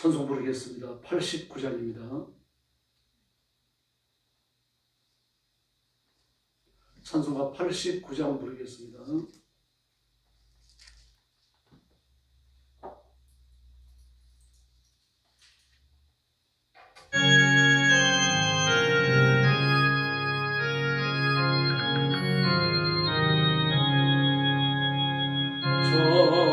찬송 부르겠습니다. 89장입니다. 찬송가 89장 부르겠습니다. 저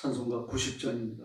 찬송가 90전입니다.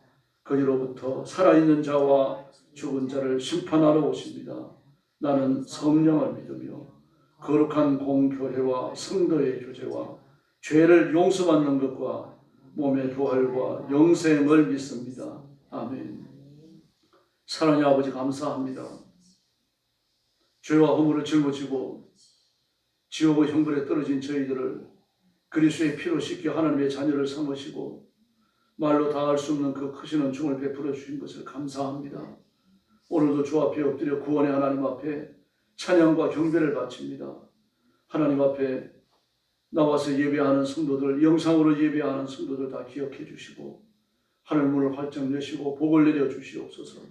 거기로부터 살아있는 자와 죽은 자를 심판하러 오십니다. 나는 성령을 믿으며 거룩한 공교회와 성도의 교제와 죄를 용서받는 것과 몸의 부활과 영생을 믿습니다. 아멘. 사랑의 아버지 감사합니다. 죄와 허물을 짊어지고 지옥의 형벌에 떨어진 저희들을 그리스도의 피로 씻겨 하나님의 자녀를 삼으시고 말로 다할 수 없는 그 크신 은총을 베풀어 주신 것을 감사합니다. 오늘도 주 앞에 엎드려 구원의 하나님 앞에 찬양과 경배를 바칩니다. 하나님 앞에 나와서 예배하는 성도들, 영상으로 예배하는 성도들 다 기억해 주시고 하늘 문을 활짝 여시고 복을 내려 주시옵소서.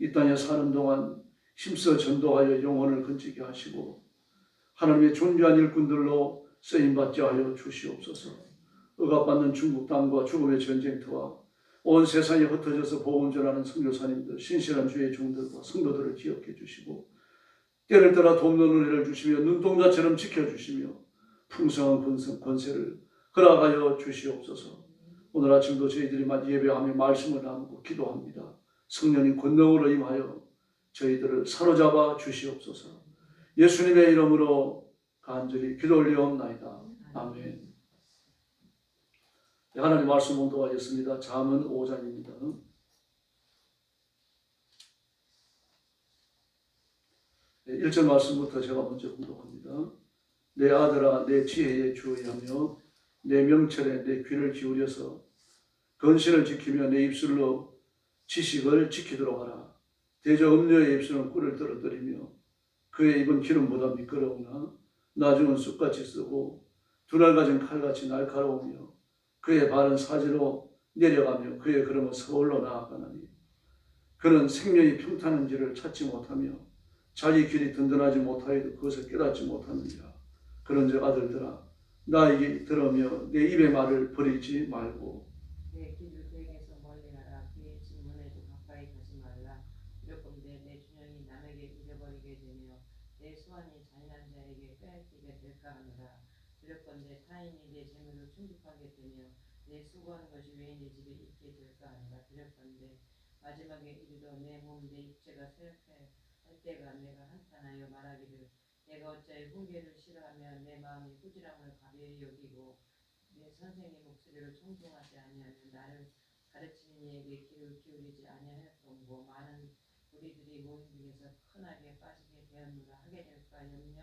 이 땅에 사는 동안 힘써 전도하여 영혼을 건지게 하시고 하나님의 존귀한 일꾼들로 쓰임 받게 하여 주시옵소서. 억압받는 중국 땅과 죽음의 전쟁터와 온 세상에 흩어져서 복음 전하는 선교사님들, 신실한 주의 종들과 성도들을 기억해 주시고 때를 따라 돕는 은혜를 주시며 눈동자처럼 지켜주시며 풍성한 권세, 권세를 허락하여 주시옵소서. 오늘 아침도 저희들이 예배하며 말씀을 나누고 기도합니다. 성령님 권능으로 임하여 저희들을 사로잡아 주시옵소서. 예수님의 이름으로 간절히 기도 올리옵나이다. 아멘. 네, 하나님 말씀 봉독하겠습니다. 잠언 5장입니다. 1절 말씀부터 제가 먼저 봉독합니다. 내 아들아 내 지혜에 주의하며 내 명철에 내 귀를 기울여서 건신을 지키며 내 입술로 지식을 지키도록 하라. 대저 음녀의 입술은 꿀을 떨어뜨리며 그의 입은 기름보다 미끄러우나 나중은 쑥같이 쓰고 두날 가진 칼같이 날카로우며 그의 발은 사지로 내려가며 그의 걸음은 서울로 나아가나니 그는 생명이 평탄한지를 찾지 못하며 자기 길이 든든하지 못하여도 그것을 깨닫지 못하느니라. 그런즉 아들들아 나에게 들으며 내 입의 말을 버리지 말고 내 길을 그에게서 멀리하라 그의 질문에도 가까이 가지 말라 이렇건대 내 준영이 남에게 잃어버리게 되며 내 수완이 잔인한 자에게 빼앗기게 될까 하느라 내 재물을 충족하게 되며 내 수고한 것이 왜 내 집에 있게 될까 하느라 이렇건대 마지막에 이르러 내 몸내 육체가 쇠약해 할 때가 내가 한탄하여 말하기를 내가 어찌하여 훈계를 싫어하며 내 마음이 꾸지람을 가벼이 여기고 내 선생의 목소리를 청종하지 아니하며 나를 가르치는 이에게 귀를 기울이지 아니하였던고 많은 우리들이 모임 중에서 흔하게 빠지게 되었노라 하게 될까 오늘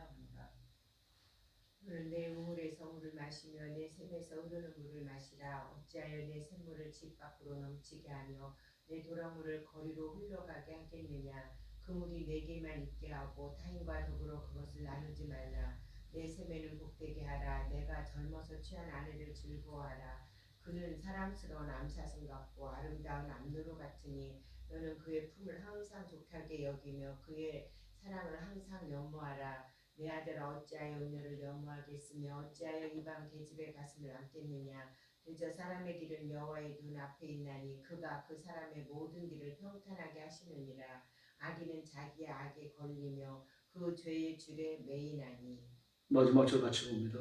내 우물에서 물을 마시며 내 샘에서 흐르는 물을 마시라. 어찌하여 내 샘물을 집 밖으로 넘치게 하며 내 도랑물을 거리로 흘러가게 하겠느냐? 그 물이 내게만 있게 하고 타인과 더불어 그것을 나누지 말라. 내 샘에는 복되게 하라. 내가 젊어서 취한 아내를 즐거워하라. 그는 사랑스러운 암사슴 같고 아름다운 암노루 같으니 너는 그의 품을 항상 독하게 여기며 그의 사랑을 항상 연모하라 내 아들아 어찌하여 은혜를 연모하겠으며 어찌하여 이방 계집의 가슴을 안겠느냐 그저 사람의 길은 여호와의 눈 앞에 있나니 그가 그 사람의 모든 길을 평탄하게 하시느니라 악인은 자기의 악에 걸리며 그 죄의 줄에 매이나니 마지막 절 같이 봅니다.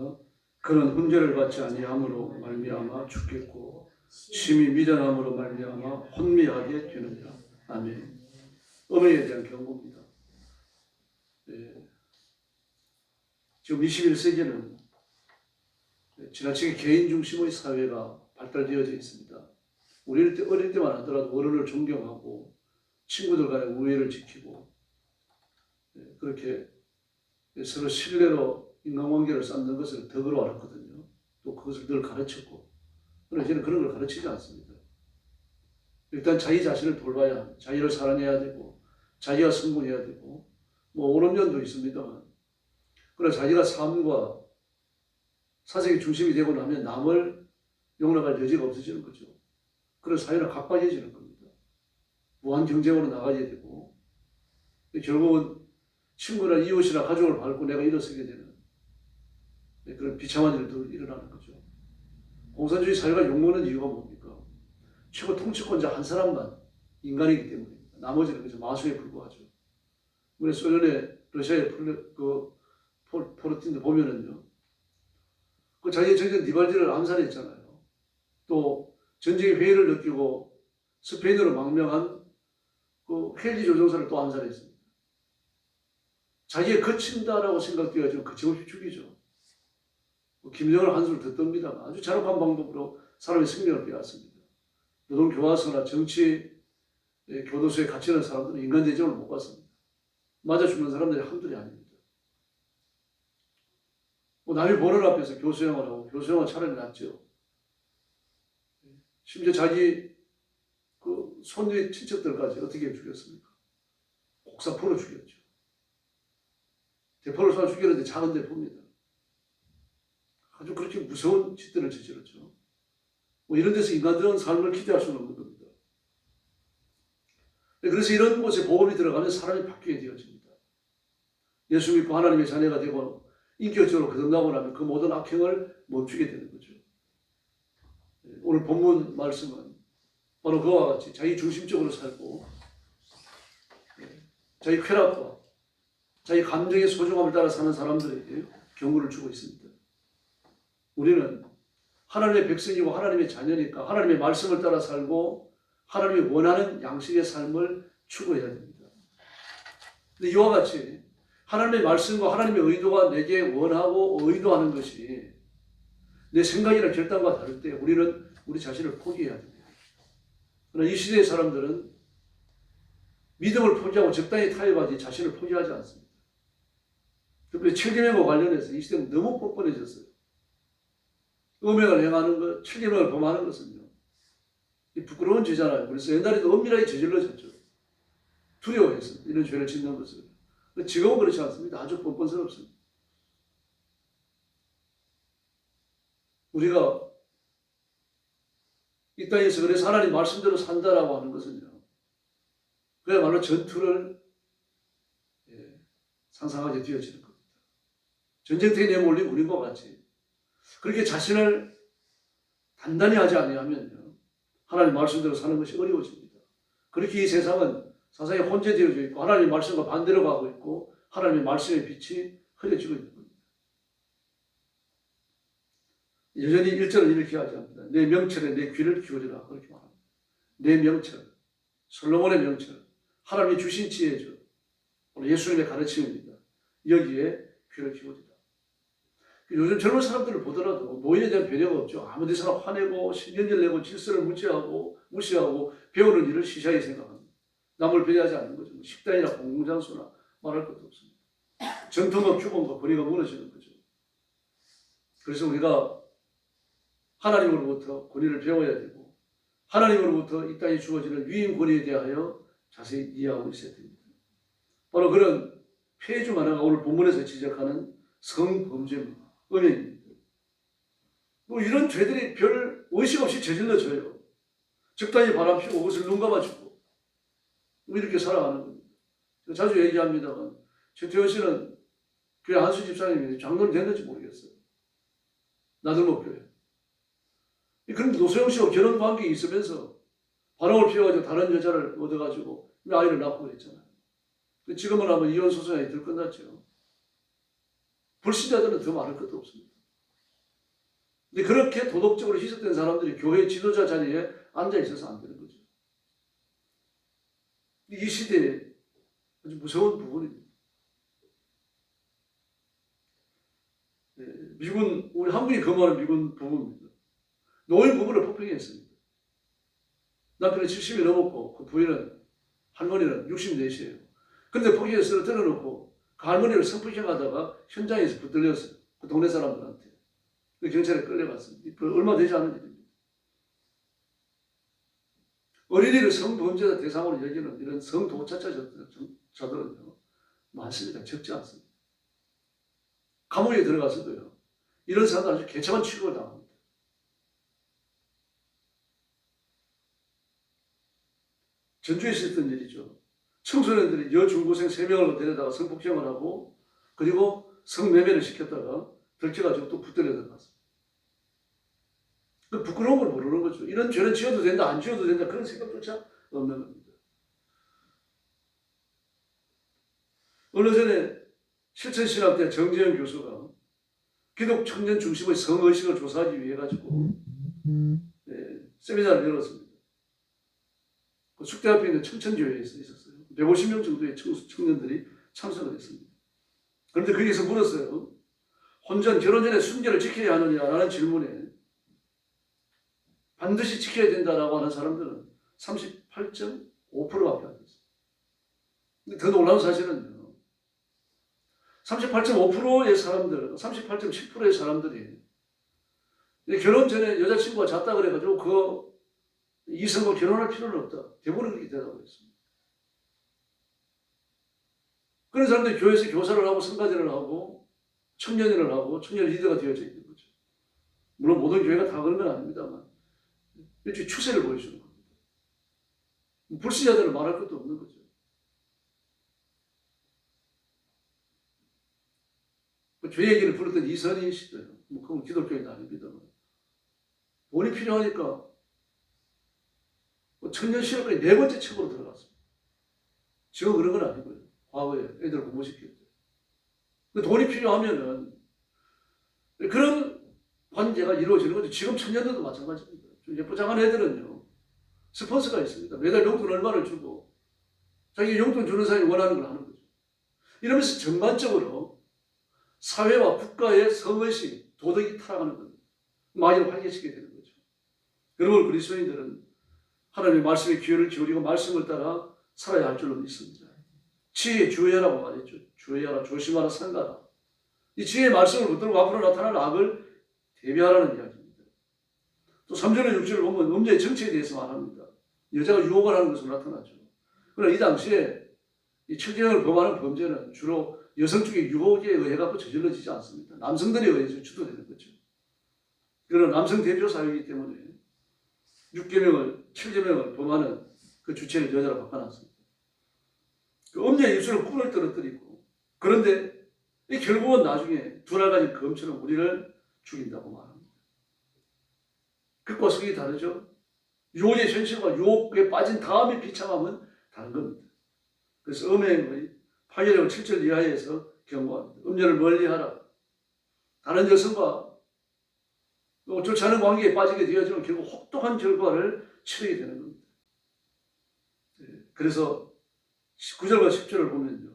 그는 훈계를 받지 아니함으로 말미암아 죽겠고 심히 미련함으로 말미암아 혼미하게 되느니라. 아멘. 음행에 대한 경고입니다. 예. 지금 21세기는 지나치게 개인 중심의 사회가 발달되어져 있습니다. 우리 때, 어릴 때만 하더라도 어른을 존경하고 친구들 간의 우애를 지키고 예, 그렇게 서로 신뢰로 인간관계를 쌓는 것을 덕으로 알았거든요. 또 그것을 늘 가르쳤고 그러나 이제는 그런 걸 가르치지 않습니다. 일단 자기 자신을 돌봐야. 자기를 사랑해야 되고 자기가 성공해야 되고 뭐 면도 있습니다만 그러나 자기가 삶과 사색의 중심이 되고 나면 남을 용납할 여지가 없어지는 거죠. 그래서 사회는 각박해지는 겁니다. 무한 경쟁으로 나가야 되고 결국은 친구나 이웃이나 가족을 밟고 내가 일어서게 되는 네, 그런 비참한 일도 일어나는 거죠. 공산주의 사회가 욕먹는 이유가 뭡니까? 최고 통치권자 한 사람만 인간이기 때문입니다. 나머지는 마수에 불과하죠. 우리 소련의 러시아의 폴- 그 폴- 포르틴도 보면은요. 그 자기의 정전 니발디를 암살했잖아요. 또 전쟁의 회의를 느끼고 스페인으로 망명한 그 헬리 조종사를 또 암살했습니다. 자기의 거친다라고 생각되어지면 거침없이 죽이죠. 뭐 김정을 한술 더 뜹니다. 아주 잔혹한 방법으로 사람의 생명을 빼앗습니다. 노동 교화서나 정치 예, 교도소에 갇히는 사람들은 인간 대접을 못 받습니다. 맞아 죽는 사람들이 한둘이 아닙니다. 뭐 남이 보는 앞에서 교수형을 하고 교수형은 차라리 낫죠. 심지어 자기 그 손위 친척들까지 어떻게 죽였습니까? 곡사포로 죽였죠. 대포를 쏴 죽였는데 작은 대포입니다. 아주 그렇게 무서운 짓들을 저질렀죠. 뭐 이런 데서 인간들은 삶을 기대할 수는 없는 겁니다. 네, 그래서 이런 곳에 복음이 들어가면 사람이 바뀌게 되어집니다. 예수 믿고 하나님의 자녀가 되고 인격적으로 거듭나고 나면 그 모든 악행을 멈추게 되는 거죠. 네, 오늘 본문 말씀은 바로 그와 같이 자기 중심적으로 살고 네, 자기 쾌락과 자기 감정의 소중함을 따라 사는 사람들에게 경고를 주고 있습니다. 우리는 하나님의 백성이고 하나님의 자녀니까 하나님의 말씀을 따라 살고 하나님이 원하는 양식의 삶을 추구해야 됩니다. 근데 이와 같이 하나님의 말씀과 하나님의 의도가 내게 원하고 의도하는 것이 내 생각이나 결단과 다를 때 우리는 우리 자신을 포기해야 됩니다. 그러나 이 시대의 사람들은 믿음을 포기하고 적당히 타협하지 자신을 포기하지 않습니다. 특별히 칠계명과 관련해서 이 시대는 너무 뻔뻔해졌어요. 음행을 행하는 것, 칠계명을 범하는 것은요. 이 부끄러운 죄잖아요. 그래서 옛날에도 엄밀하게 저질러졌죠. 두려워해서 이런 죄를 짓는 것을. 지금은 그렇지 않습니다. 아주 뻔뻔스럽습니다. 우리가 이 땅에서 그래서 하나님 말씀대로 산다라고 하는 것은요. 그야말로 전투를 예, 상상하게 되어지는 겁니다. 전쟁터에 내몰린 우리과 같이 그렇게 자신을 단단히 하지 아니하면요. 하나님 말씀대로 사는 것이 어려워집니다. 그렇게 이 세상은 사상에 혼재되어져 있고 하나님 말씀과 반대로 가고 있고 하나님의 말씀의 빛이 흐려지고 있는 겁니다. 여전히 1절은 이렇게 하지 않습니다. 내 명철에 내 귀를 기울이라 그렇게 말합니다. 내 명철, 솔로몬의 명철, 하나님이 주신 지혜죠. 오늘 예수님의 가르침입니다. 여기에 귀를 기울이라. 요즘 젊은 사람들을 보더라도 노인에 대한 배려가 없죠. 아무 데서나 화내고 신경질 내고 질서를 무시하고 무시하고 배우는 일을 시시하게 생각합니다. 남을 배려하지 않는 거죠. 뭐 식당이나 공공장소나 말할 것도 없습니다. 전통과 규범과 권위가 무너지는 거죠. 그래서 우리가 하나님으로부터 권위를 배워야 되고 하나님으로부터 이 땅에 주어지는 유인 권위에 대하여 자세히 이해하고 있어야 됩니다. 바로 그런 폐해 중 하나가 오늘 본문에서 지적하는 성범죄입니다. 은행입니다. 뭐 이런 죄들이 별 의식 없이 저질러져요. 적당히 바람피고 그것을 눈 감아주고 뭐 이렇게 살아가는 겁니다. 자주 얘기합니다만 최태원 씨는 교회 한수 집사님이 장로를 됐는지 모르겠어요. 나들목 교회. 그런데 노소영 씨와 결혼 관계에 있으면서 바람을 피워가지고 다른 여자를 얻어가지고 아이를 낳고 그랬잖아요. 지금은 아마 이혼 소송이 들 끝났죠. 불신자들은 더 많을 것도 없습니다. 근데 그렇게 도덕적으로 희석된 사람들이 교회 지도자 자리에 앉아 있어서 안 되는. 이 시대에 아주 무서운 부분입니다. 네, 미군, 우리 한국이 근무하는 미군 부부입니다. 노인 부부를 폭행했습니다. 남편은 70이 넘었고, 그 부인은, 할머니는 64세예요. 근데 폭행에 쓰러뜨려 놓고, 그 할머니를 성폭행하다가 현장에서 붙들렸어요. 그 동네 사람들한테. 그 경찰에 끌려갔습니다. 그 얼마 되지 않은 일입니다. 어린이를 성범죄자 대상으로 여기는 이런 성도차자들은 많습니다. 적지 않습니다. 감옥에 들어가서도요. 이런 사람들 아주 개차한 취급을 당합니다. 전주에서 있던 일이죠. 청소년들이 여중고생 3명을 데려다가 성폭행을 하고 그리고 성매매를 시켰다가 들켜가지고 또 붙들려 들어갔습니다. 부끄러운 걸 모르는 거죠. 이런 죄는 지어도 된다, 안 지어도 된다 그런 생각조차 없는 겁니다. 얼마 전에 실천신학대 정재현 교수가 기독 청년 중심의 성의식을 조사하기 위해 가지고 예, 세미나를 열었습니다. 그 숙대 앞에 있는 청천교회에서 있었어요. 150명 정도의 청, 청년들이 참석을 했습니다. 그런데 거기서 물었어요. 혼전 결혼 전에 순결을 지켜야 하느냐라는 질문에 반드시 지켜야 된다라고 하는 사람들은 38.5%밖에 안 됐어요. 근데 더 놀라운 사실은요. 38.5%의 사람들, 38.7%의 사람들이 결혼 전에 여자친구가 잤다 그래가지고 그 이성과 결혼할 필요는 없다. 대부분 그렇게 대답을 했습니다. 그런 사람들이 교회에서 교사를 하고 성가대를 하고 청년회를 하고 청년 리더가 되어져 있는 거죠. 물론 모든 교회가 다 그런 건 아닙니다만 일종의 추세를 보여주는 겁니다. 불신자들은 말할 것도 없는 거죠. 그죄 얘기를 불렀던 이선희 씨도요. 뭐 그건 기독교인은 아닙니다만 돈이 필요하니까 뭐 청년 실업까지 네 번째 책으로 들어갔습니다. 지금 그런 건 아니고요. 과거에 애들. 그 돈이 필요하면은 그런 관계가 이루어지는 거죠. 지금 청년들도 마찬가지입니다. 좀 예쁘장한 애들은요. 스폰서가 있습니다. 매달 용돈 얼마를 주고 자기 용돈 주는 사람이 원하는 걸 하는 거죠. 이러면서 전반적으로 사회와 국가의 성의식, 도덕이 타락하는 겁니다. 마귀를 활개치게 되는 거죠. 여러분 그리스도인들은 하나님의 말씀에 귀를 기울이고 말씀을 따라 살아야 할 줄로 믿습니다. 지혜 주의하라고 말했죠. 주의하라, 조심하라, 상가라. 이 지혜의 말씀을 붙들고 앞으로 나타날 악을 대비하라는 이야기입니다. 또 3절의 6절을 보면 음녀의 정체에 대해서 말합니다. 여자가 유혹을 하는 것으로 나타나죠. 그러나 이 당시에 이 철경을 범하는 범죄는 주로 여성 쪽의 유혹에 의해 갖고 저질러지지 않습니다. 남성들에 의해서 주도되는 거죠. 그러나 남성 대표 사회이기 때문에 6계명을 7계명을 범하는 그 주체를 여자로 바꿔놨습니다. 그 음녀의 입술을 꿀을 떨어뜨리고 그런데 이 결국은 나중에 두 날까지 검처럼 우리를 죽인다고 말합니다. 극과 성이 다르죠. 유혹의 현실과 유혹에 빠진 다음에 비참함은 다른 겁니다. 그래서 음행의 8절과 7절 이하에서 경고합니다. 음녀를 멀리하라. 다른 여성과 또 좋지 않은 관계에 빠지게 되어지면 결국 혹독한 결과를 치르게 되는 겁니다. 예, 그래서 9절과 10절을 보면요.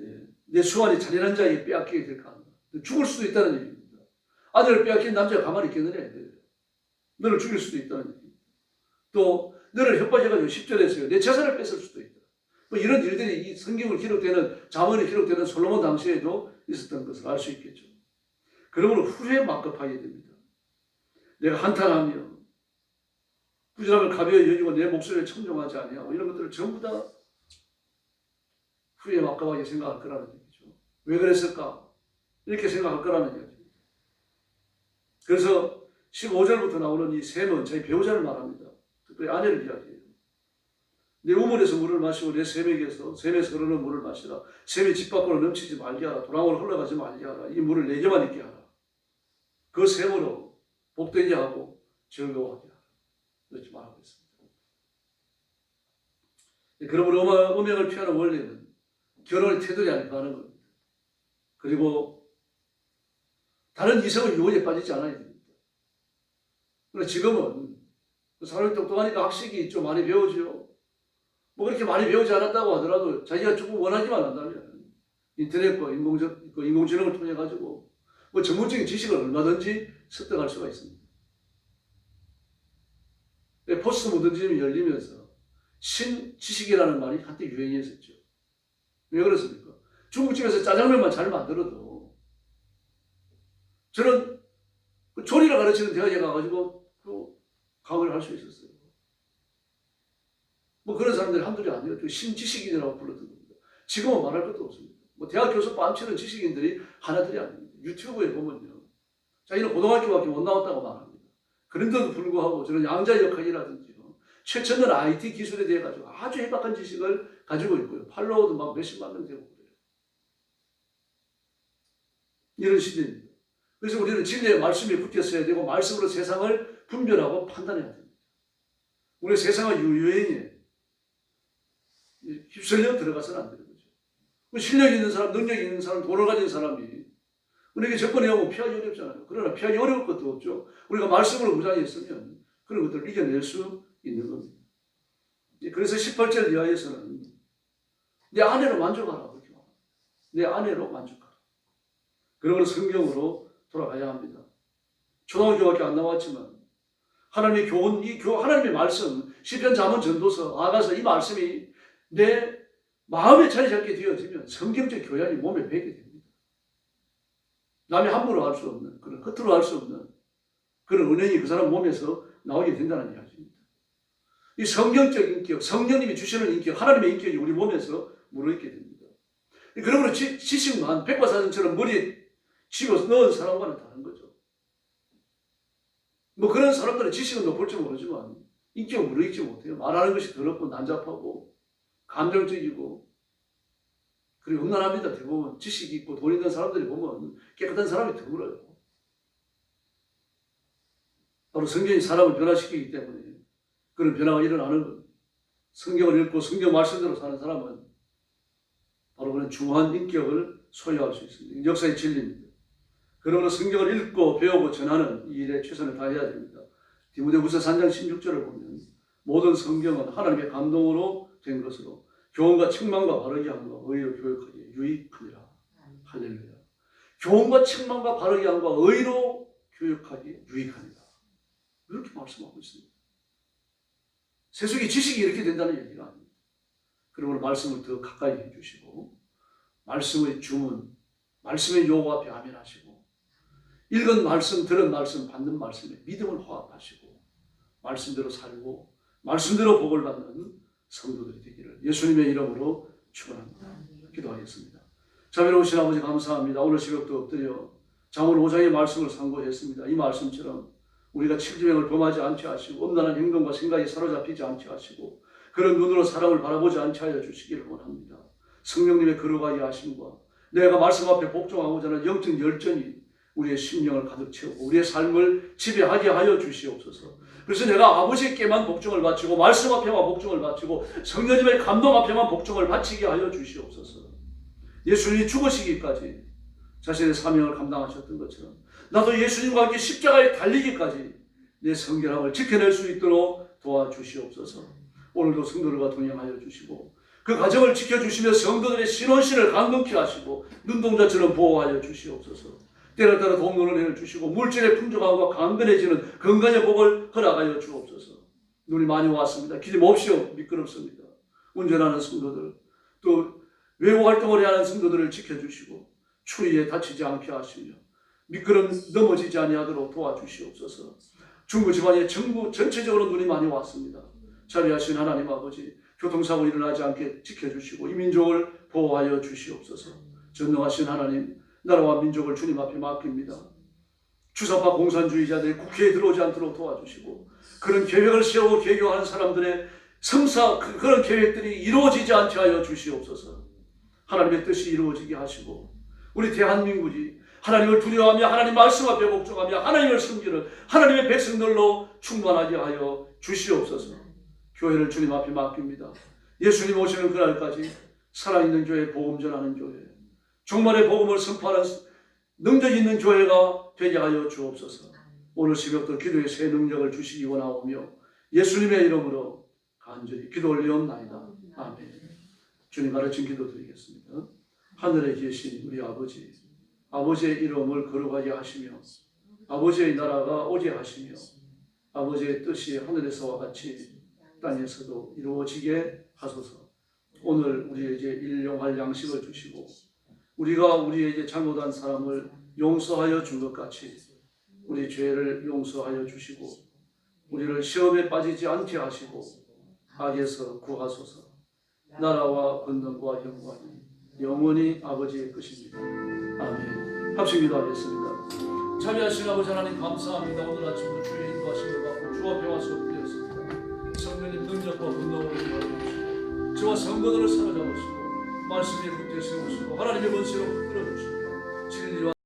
예, 내 수완이 잔인한 자에게 빼앗기게 될까 합니다. 죽을 수도 있다는 얘기입니다. 아들을 빼앗긴 남자가 가만히 있겠느냐. 너를 죽일 수도 있다는 얘기입니다. 또 너를 협박해가지고 10절에서요. 내 재산을 뺏을 수도 있다. 뭐 이런 일들이 이 성경을 기록되는 자문에 기록되는 솔로몬 당시에도 있었던 것을 알 수 있겠죠. 그러므로 후회에 막급하게 됩니다. 내가 한탄하며 부지런함을 가벼이 여기고 내 목소리를 청정하지 아니하고 이런 것들을 전부 다 후회에 막급하게 생각할 거라는 얘기죠. 왜 그랬을까? 이렇게 생각할 거라는 얘기입니다. 그래서 15절부터 나오는 이 셈은 저희 배우자를 말합니다. 특별히 아내를 이야기해요. 내 우물에서 물을 마시고 내 샘에게서 샘에서 흐르는 물을 마시라. 샘이 집 밖으로 넘치지 말게 하라. 도랑으로 흘러가지 말게 하라. 이 물을 내게만 있게 하라. 그 샘으로 복되게 하고 즐거워하게 하라. 이렇게 말하고 있습니다. 그러므로 음행을 피하는 원리는 결혼의 태도이 아닌가 하는 겁니다. 그리고 다른 이성의 유혹에 빠지지 않아야 됩니다. 그러나 지금은 사람이 똑똑하니까 학식이 좀 많이 배우죠. 뭐 그렇게 많이 배우지 않았다고 하더라도 자기가 조금 원하기만 한다면 인터넷과 인공적, 그 인공지능을 통해 가지고 뭐 전문적인 지식을 얼마든지 습득할 수가 있습니다. 네, 포스트 모더니즘이 열리면서 신지식이라는 말이 한때 유행했었죠. 왜 그렇습니까? 중국집에서 짜장면만 잘 만들어도 저는 그 조리를 가르치는 대학에 가가지고 그 강의를 할수 있었어요. 뭐 그런 사람들이 한둘이 아니에요. 그 신지식인이라고 불렀던 겁니다. 지금은 말할 것도 없습니다. 뭐 대학 교수 뺨치는 지식인들이 하나들이 아닙니다. 유튜브에 보면요. 자기는 고등학교밖에 못 나왔다고 말합니다. 그런데도 불구하고 저는 양자 역학이라든지 최첨단 IT 기술에 대해 가지고 아주 해박한 지식을 가지고 있고요. 팔로워도 막 몇십만 명 되고 그래요. 이런 시대입니다. 그래서 우리는 진리의 말씀이 붙였어야 되고 말씀으로 세상을 분별하고 판단해야 됩니다. 우리 세상은 유유행에 휩쓸려 들어가서는 안 되는 거죠. 그 실력 있는 사람, 능력 있는 사람, 돈을 가진 사람이 우리에게 접근해오면 피하기 어렵잖아요. 그러나 피하기 어려울 것도 없죠. 우리가 말씀으로 무장했으면 그런 것들을 이겨낼 수 있는 겁니다. 예, 그래서 18절 이하에서는 내 아내로 만족하라. 내 아내로 만족하라. 그러므로 성경으로 돌아가야 합니다. 초등학교밖에 안 나왔지만 하나님의 교훈, 이 교, 하나님의 말씀, 시편, 잠언, 전도서, 아가서 이 말씀이 내 마음에 자리 잡게 되어지면 성경적 교양이 몸에 배게 됩니다. 남이 함부로 할 수 없는 그런 겉으로 할수 없는 그런 은행이 그 사람 몸에서 나오게 된다는 이야기입니다. 이 성경적 인격, 성령님이 주시는 인격, 하나님의 인격이 우리 몸에서 물어있게 됩니다. 그러므로 지, 지식만 백과사전처럼 머리에 집어 넣은 사람과는 다른 거죠. 뭐 그런 사람들은 지식은 높을지 모르지만 인격은 무르익지 못해요. 말하는 것이 더럽고 난잡하고 감정적이고 그리고 음란합니다. 대부분 지식 있고 돈 있는 사람들이 보면 깨끗한 사람이 드물어요. 바로 성경이 사람을 변화시키기 때문에 그런 변화가 일어나는 겁니다. 성경을 읽고 성경 말씀대로 사는 사람은 바로 그런 중한 인격을 소유할 수 있습니다. 역사의 진리입니다. 그러므로 성경을 읽고 배우고 전하는 이 일에 최선을 다해야 됩니다. 디모데후서 3장 16절을 보면 모든 성경은 하나님의 감동으로 된 것으로 교훈과 책망과 바르게 함과 의로 교육하기에 유익하니라. 할렐루야. 교훈과 책망과 바르게 함과 의로 교육하기에 유익하니라. 이렇게 말씀하고 있습니다. 세속의 지식이 이렇게 된다는 얘기가 아닙니다. 그러므로 말씀을 더 가까이 해주시고 말씀의 주문, 말씀의 요구 앞에 아멘하시고 읽은 말씀, 들은 말씀, 받는 말씀에 믿음을 화합하시고 말씀대로 살고 말씀대로 복을 받는 성도들이 되기를 예수님의 이름으로 축원합니다. 기도하겠습니다. 자비로우신 아버지 감사합니다. 오늘 새벽도 엎드려 장월 5장의 말씀을 상고했습니다. 이 말씀처럼 우리가 칠지명을 범하지 않게 하시고 엄란한 행동과 생각이 사로잡히지 않게 하시고 그런 눈으로 사람을 바라보지 않게 하여 주시기를 원합니다. 성령님의 거룩하게 하심과 내가 말씀 앞에 복종하고자 하는 영적 열정이 우리의 심령을 가득 채우고 우리의 삶을 지배하게 하여 주시옵소서. 그래서 내가 아버지께만 복종을 바치고 말씀 앞에만 복종을 바치고 성령님의 감동 앞에만 복종을 바치게 하여 주시옵소서. 예수님이 죽으시기까지 자신의 사명을 감당하셨던 것처럼 나도 예수님과 함께 십자가에 달리기까지 내 성결함을 지켜낼 수 있도록 도와주시옵소서. 오늘도 성도들과 동행하여 주시고 그 가정을 지켜주시며 성도들의 신혼신을 강건케 하시고 눈동자처럼 보호하여 주시옵소서. 때를 따라 동론을 해주시고 물질의 풍족함과 강건해지는 건강의 복을 허락하여 주옵소서. 눈이 많이 왔습니다. 기름 없이 미끄럽습니다. 운전하는 성도들 또 외부 활동을 해야 하는 성도들을 지켜주시고 추위에 다치지 않게 하시며 미끄럼 넘어지지 아니하도록 도와주시옵소서. 중부 집안에 전부 전체적으로 눈이 많이 왔습니다. 자비하신 하나님 아버지 교통사고 일어나지 않게 지켜주시고 이 민족을 보호하여 주시옵소서. 전능하신 하나님 나라와 민족을 주님 앞에 맡깁니다. 주사파 공산주의자들이 국회에 들어오지 않도록 도와주시고 그런 계획을 세우고 개교하는 사람들의 성사 그, 그런 계획들이 이루어지지 않게 하여 주시옵소서. 하나님의 뜻이 이루어지게 하시고 우리 대한민국이 하나님을 두려워하며 하나님 말씀 앞에 복종하며 하나님을 섬기는 하나님의 백성들로 충만하게 하여 주시옵소서. 교회를 주님 앞에 맡깁니다. 예수님 오시는 그날까지 살아있는 교회, 복음 전하는 교회, 종말의 복음을 선포하는 능력 있는 교회가 되게 하여 주옵소서. 오늘 새벽도 기도의 새 능력을 주시기 원하오며 예수님의 이름으로 간절히 기도 올리옵나이다. 아멘. 주님 가르친 기도 드리겠습니다. 하늘에 계신 우리 아버지, 아버지의 이름을 거룩하게 하시며 아버지의 나라가 오게 하시며 아버지의 뜻이 하늘에서와 같이 땅에서도 이루어지게 하소서. 오늘 우리에게 일용할 양식을 주시고 우리가 우리에게 잘못한 사람을 용서하여 준 것 같이 우리 죄를 용서하여 주시고 우리를 시험에 빠지지 않게 하시고 악에서 구하소서. 나라와 권능과 영광이 영원히 아버지의 것입니다. 아멘. 합심 기도하겠습니다. 자비하신 아버지 하나님 감사합니다. 오늘 아침도 주의 인도하심을 받고 주와 평화 수업 되었습니다. 성령님 성도들을 사로잡으시고 말씀의 문제 세우시고 하나님의 원수로 끌어주시고